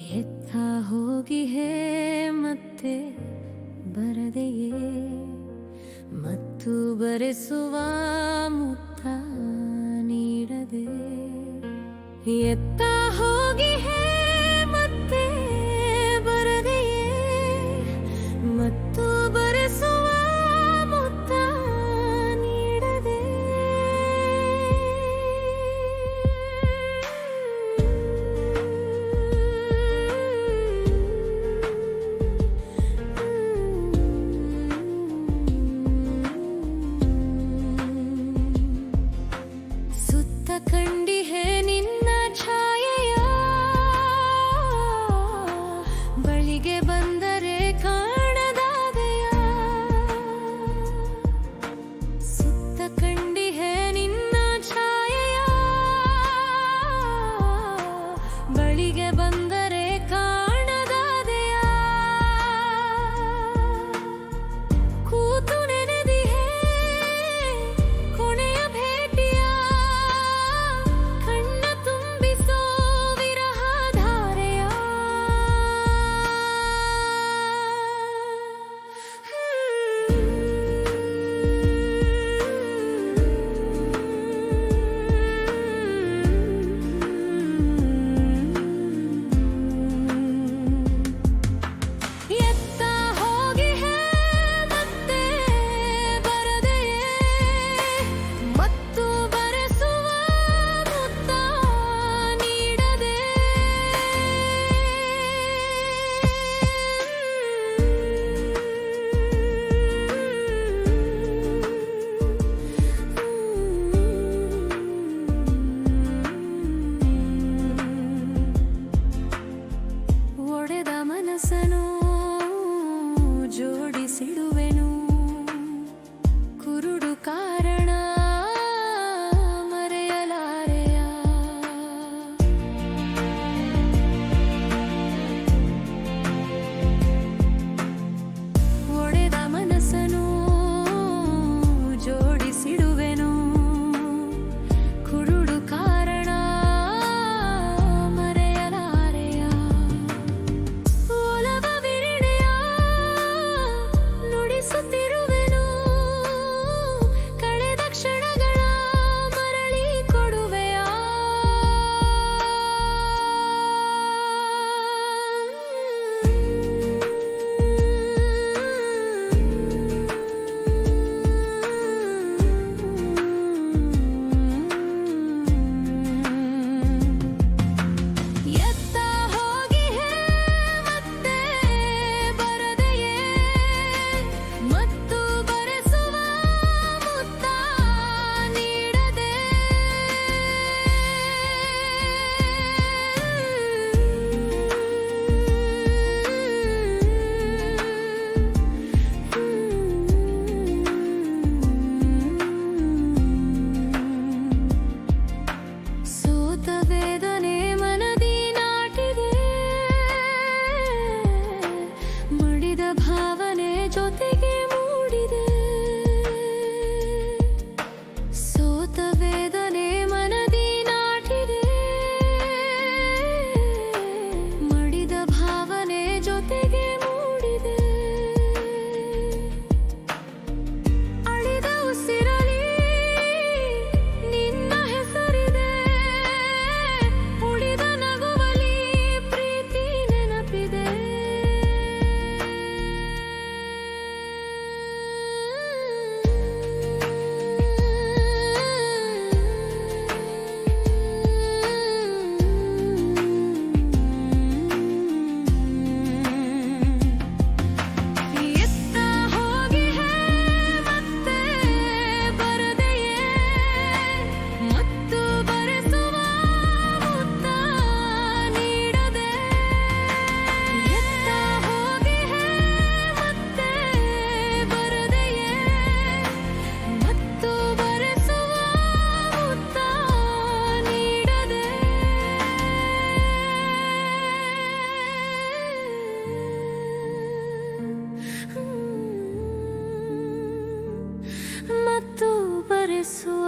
ಎತ್ತ ಹೋಗಿಹೇ ಮತ್ತೆ ಬರದೆಯೇ? ಮತ್ತು ಬರೆಸುವ ಮುತ್ತ ನೀಡದೆ? ಎತ್ತ ಹೋಗಿ 诉。